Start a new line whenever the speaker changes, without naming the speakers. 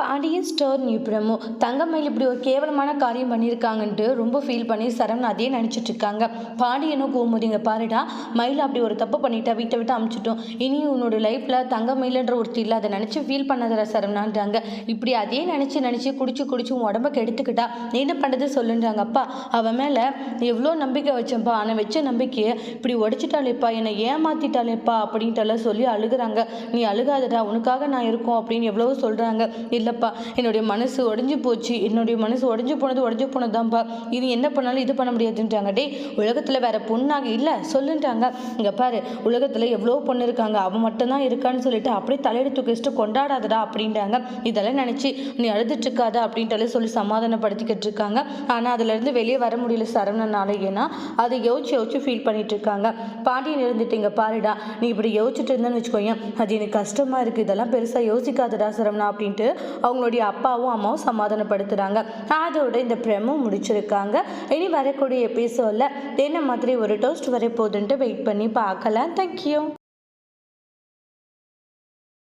Pandian store new promo. Thangamayil இப்படி ஒரு கேவலமான காரியம் பண்ணியிருக்காங்கன்ட்டு ரொம்ப ஃபீல் பண்ணி சரவணன் அதே நினச்சிட்டு இருக்காங்க பாண்டியனும் கோமுதிங்க பாருடா மயில் அப்படி ஒரு தப்பு பண்ணிட்டா வீட்டை விட்டு அமுச்சிட்டோம். இனி உன்னோட லைஃப்பில் தங்கமயிலன்ற ஒருத்தி இல்லை அதை நினச்சி ஃபீல் பண்ணதில்ல சரவணான்றாங்க. இப்படி அதே நினச்சி நினச்சி குடிச்சு குடிச்சு உன் உடம்ப கெடுத்துக்கிட்டா நீ என்ன பண்ணுறது சொல்லுன்றாங்க. அப்பா அவன் மேலே எவ்வளோ நம்பிக்கை வச்சேன்ப்பா. ஆனால் வச்ச நம்பிக்கையை இப்படி உடைச்சிட்டாளேப்பா என்னை ஏமாத்திட்டாலேப்பா அப்படின்ட்டுலாம் சொல்லி அழுகுறாங்க. நீ அழுகாதடா உனக்காக நான் இருக்கோம் அப்படின்னு எவ்வளவோ சொல்கிறாங்க இல்லைப்பா என்னுடைய மனசு உடஞ்சி போச்சு. என்னுடைய மனசு உடஞ்சி போனது உடஞ்சி போனதுதான்ப்பா இது என்ன பண்ணாலும் இது பண்ண முடியாதுன்றாங்க டேய் உலகத்தில் வேற பொண்ணாக இல்லை சொல்லுன்றாங்க இங்கே பாரு உலகத்தில் எவ்வளோ பொண்ணு இருக்காங்க. அவன் மட்டும்தான் இருக்கான்னு சொல்லிட்டு அப்படியே தலையெடுத்து தூக்கிட்டு கொண்டாடாதடா அப்படின்றாங்க இதெல்லாம் நினச்சி நீ அழுதுட்டு இருக்காத அப்படின்ட்டு சொல்லி சமாதானப்படுத்திக்கிட்டு இருக்காங்க. ஆனால் அதுலேருந்து வெளியே வர முடியல சரவணனால. ஏன்னா அதை யோசிச்சு யோசிச்சு ஃபீல் பண்ணிட்டு இருக்காங்க பாண்டியன் இருந்துட்டு இங்கே பாருடா நீ இப்படி யோசிச்சுட்டு இருந்தேன்னு வச்சுக்கோயேன். அது எனக்கு கஷ்டமாக இருக்குது இதெல்லாம் பெருசாக யோசிக்காதடா சரவணா அப்படின்ட்டு அவங்களுடைய அப்பாவும் அம்மாவும் சமாதானப்படுத்துகிறாங்க அதோட இந்த பிரமும் முடிச்சிருக்காங்க. இனி வரக்கூடிய எபிசோடில் என்ன மாதிரி ஒரு டோஸ்ட் வரை போகுதுன்ட்டு வெயிட் பண்ணி பார்க்கலாம். தேங்க்யூ